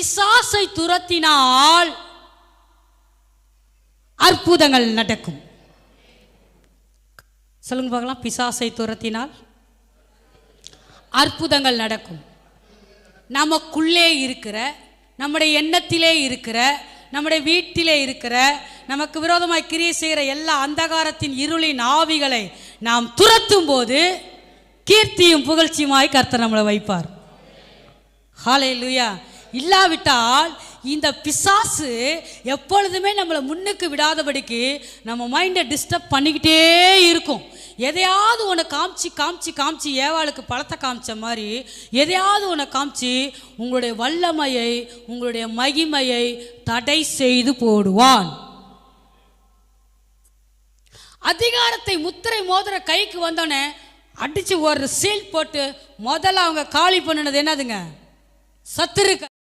பிசாசை துரத்தினால் அற்புதங்கள் நடக்கும். சொல்லுங்க பார்க்கலாம். பிசாசை துரத்தினால் அற்புதங்கள் நடக்கும். நமக்குள்ளே இருக்கிற நம்முடைய எண்ணத்திலே இருக்கிற நம்முடைய வீட்டிலே இருக்கிற நமக்கு விரோதமாய் கிரியை செய்கிற எல்லா அந்தகாரத்தின் இருளின் ஆவிகளை நாம் துரத்தும் போது கீர்த்தியும் புகழ்ச்சியுமாய் கர்த்தர் நம்மளை வைப்பார். ஹாலே லூயா இல்லாவிட்டால் இந்த பிசாசு எப்பொழுதுமே நம்மளை முன்னுக்கு விடாதபடிக்கு நம்ம மைண்டை டிஸ்டர்ப் பண்ணிக்கிட்டே இருக்கும். எதையாவது உன்னை காமிச்சு காமிச்சு காமிச்சு ஏவாளுக்கு பழத்தை காமிச்ச மாதிரி எதையாவது உன்னை காமிச்சு உங்களுடைய வல்லமையை உங்களுடைய மகிமையை தடை செய்து போடுவான். அதிகாரத்தை முத்திரை மோதிர கைக்கு வந்தோடனே அடிச்சு ஒரு சீல் போட்டு முதல்ல அவங்க காலி பண்ணினது என்னதுங்க? சத்துருக்க.